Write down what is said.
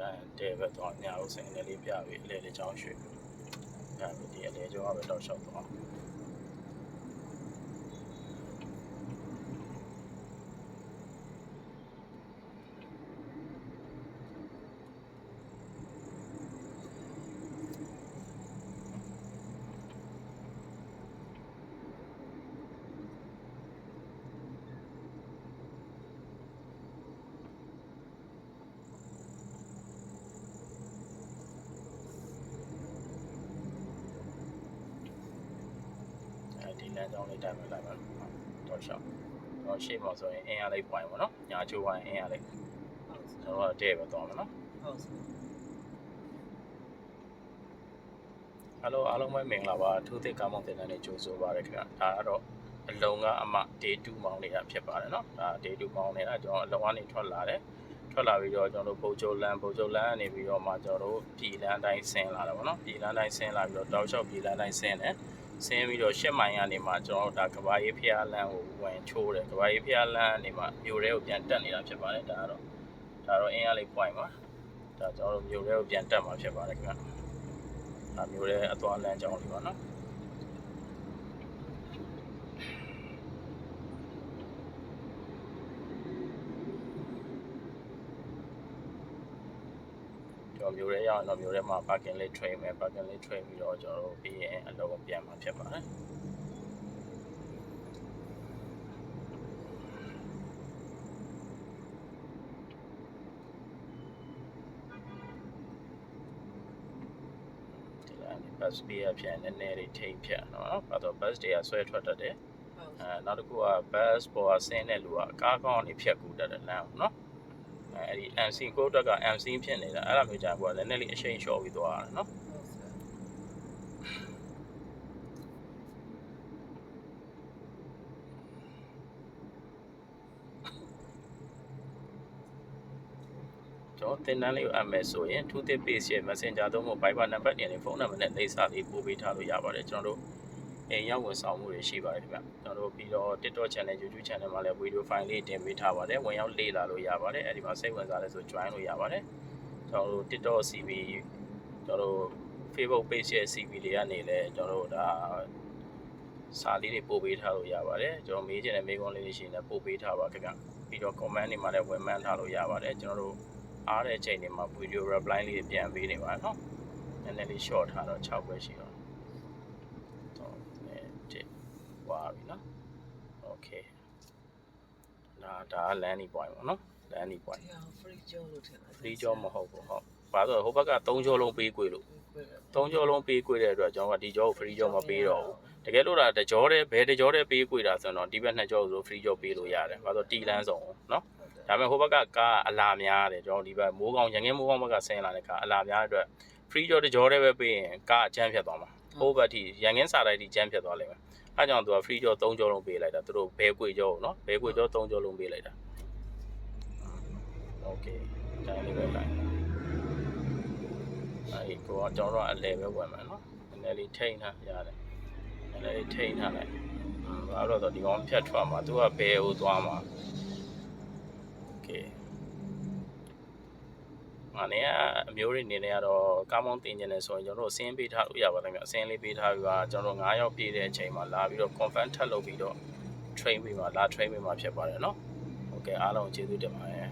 ကြရင်တဲဘက်တော့ညာဦးစင်လေးလေးပြပြီးအလေလေးချောင်းရွှေ့ဒါပြီးဒီအလေကျော်ကပဲတော့ရှောက်သွား လမ်းကြောင်းလေးတိုင်ပဲလိုက်ပါတော့ရှောက်တော့ရှေ့မှာဆိုရင်အင်းရလေးပွိုင်းပေါ့နော်ညာချိုးဝိုင်းအင်းရလေးကျွန်တော်ကတဲ့ပဲသွားမယ်နော်ဟုတ်စအားလုံးအားလုံးပဲမင်္ဂလာပါထိုးသစ်ကားမောင်တင်တဲ့နေ့ကြိုးဆိုပါရခင်ဗျဒါကတော့အလုံကအမ day 2မောင်းနေတာဖြစ်ပါတယ်နော်ဒါ day 2မောင်းနေတာကျွန်တော်အလုံကနေထွက်လာတယ်ထွက်လာပြီးတော့ကျွန်တော်တို့ပုံချိုလန်းပုံချိုလန်းကနေပြီးတော့မှကျွန်တော်တို့ပြည်လန်းတိုင်းဆင်းလာတယ်ပေါ့နော်ပြည်လန်းတိုင်းဆင်းလာပြီးတော့တောက်လျှောက်ပြည်လန်းတိုင်းဆင်းတယ် ဆင်းပြီးတော့ရှစ်မိုင်ကနေမှကျွန်တော်တို့ဒါကဘာရေးဖျားလန်းကိုဝင်ချိုးတယ်ကဘာရေးဖျားလန်းကနေမှမြို့ထဲကိုပြန်တက်နေတာဖြစ်ပါတယ်ဒါကတော့ဒါတော့အင်းအားလေး point ပါဒါကျွန်တော်တို့မြို့ထဲကိုပြန်တက်မှာဖြစ်ပါတယ်ခင်ဗျဒါမျိုးလဲအသွားလမ်းကြောင်းလေးပါနော် ကျွန်တော်မျိုးရဲရအောင်တော့မျိုးရဲမှာ parking လေး train မယ် parking လေး train ပြီးတော့ကျွန်တော်တို့ပြီးရင်အလုံးပြန်မှာဖြစ်ပါတယ်ဒီလမ်းဒီ bus ပေးရပြန်နည်းနည်းလေးထိမ့်ဖြတ်နော်။ဘာလို့ bus တွေကဆွဲထွက်တတ်တယ်ဟုတ်။အဲနောက်တစ်ခုက bus ပေါ်ကဆင်းတဲ့လူကအကားကောင်းနေဖြတ်ကူတတ်တဲ့လမ်းပေါ့နော်။ အဲအဲ့ဒီ MC ကိုတက်က MC ဖြစ်နေတာအဲ့လိုမျိုးကြာကွာနည်းနည်းလေးအရှိန်လျှော့ပြီးသွားတာနော်ဟုတ်စ။ကျွန်တော်သင်တန်းလေးကိုအပ်မယ်ဆိုရင်2 tip page ရဲ့ Messenger သုံးဖို့ Viber နံပါတ်နဲ့ဖုန်းနံပါတ်နဲ့လိပ်စာလေးပို့ပေးထားလို့ရပါတယ်ကျွန်တော်တို့ အိမ်ရောက်ဝန်ဆောင်မှုတွေရှိပါတယ်ခင်ဗျ။ကျွန်တော်တို့ပြီးတော့ TikTok channel YouTube channel မှာလည်း video file လေးတင်ပေးထားပါတယ်။ဝင်ရောက်လေ့လာလို့ရပါတယ်။အဲ့ဒီမှာစိတ်ဝင်စားလဲဆို join လို့ရပါတယ်။ကျွန်တော်တို့ TikTok CV ကျွန်တော်တို့ Facebook page ရဲ့ CV တွေကနေလည်းကျွန်တော်တို့ဒါစာလေးတွေပို့ပေးထားလို့ရပါတယ်။ကျွန်တော်မေးချင်တဲ့မေးခွန်းလေးတွေရှိရင်လည်းပို့ပေးထားပါခင်ဗျ။ပြီးတော့ comment တွေမှာလည်းဝင်မှန်းထားလို့ရပါတယ်။ကျွန်တော်တို့အားတဲ့ချိန်တွေမှာ video reply လေးတွေပြန်ပေးနေပါနော်။နည်းနည်းလေး short ထားတော့6ပဲရှိတော့။တော့အဲဒီ ဝါပြီနော်။ Okay ။ဒါဒါက landing point ပေါ့နော်။ landing point ဒီဟာ free job လို့ထင်တာ free job မဟုတ်ဘူးဟုတ်။ဘာလို့လဲဟိုဘက်က3ကြောလုံးပေးကွေလို့3ကြောလုံးပေးကွေတဲ့အတွက်ကျွန်တော်ကဒီကြောကို free job မပေးတော့ဘူး။တကယ်လို့ဒါတကြောတဲ့ဘယ်တကြောတဲ့ပေးကွေတာဆိုတော့ဒီဘက်နှစ်ကြောဆို free job ပေးလို့ရတယ်။ဘာလို့တီလန်းဆောင်နော်။ဒါပေမဲ့ဟိုဘက်ကကားအလာများတယ်ကျွန်တော်ဒီဘက်မိုးကောင်းရငင်းမိုးကောင်းဘက်ကဆင်းလာတဲ့ကားအလာများတဲ့အတွက် free job တကြောတဲ့ပဲပေးရင်ကားအချမ်းဖြတ်သွားမှာဟိုဘက်ထိရငင်းစာတိုင်းထိချမ်းဖြတ်သွားလိမ့်မယ် အဲကြောင့်သူက free job 3ကြောလုံးပေးလိုက်တာသူတို့ဘဲကွေကြောနော်ဘဲကွေကြော3ကြောလုံးပေးလိုက်တာ okay ဒါလေးပဲလိုက်အဲဒီကောကျွန်တော်တို့အလဲပဲဝင်မယ်နော်နည်းနည်းလေးထိန်းထားရတယ်နည်းနည်းလေးထိန်းထားလိုက်ဘာလို့လဲဆိုတော့ဒီကောင်ဖြတ်ထွက်မှာသူကဘဲကိုသွားမှာ okay မနေ့ကအမျိုးတွေအနေနဲ့ကတော့ကားမောင်းတင်ကျင်နေဆိုရင်ကျွန်တော်တို့အစင်းပေးထားလို့ရပါတယ်ဗျအစင်းလေးပေးထားပြီးတော့ကျွန်တော်တို့9ရောက်ပြည့်တဲ့အချိန်မှာလာပြီးတော့ confirm ထပ်လုပ်ပြီးတော့ train ပေးမှာလာ train ပေးမှာဖြစ်ပါတယ်เนาะ okay အားလုံးကျေးဇူးတင်ပါတယ်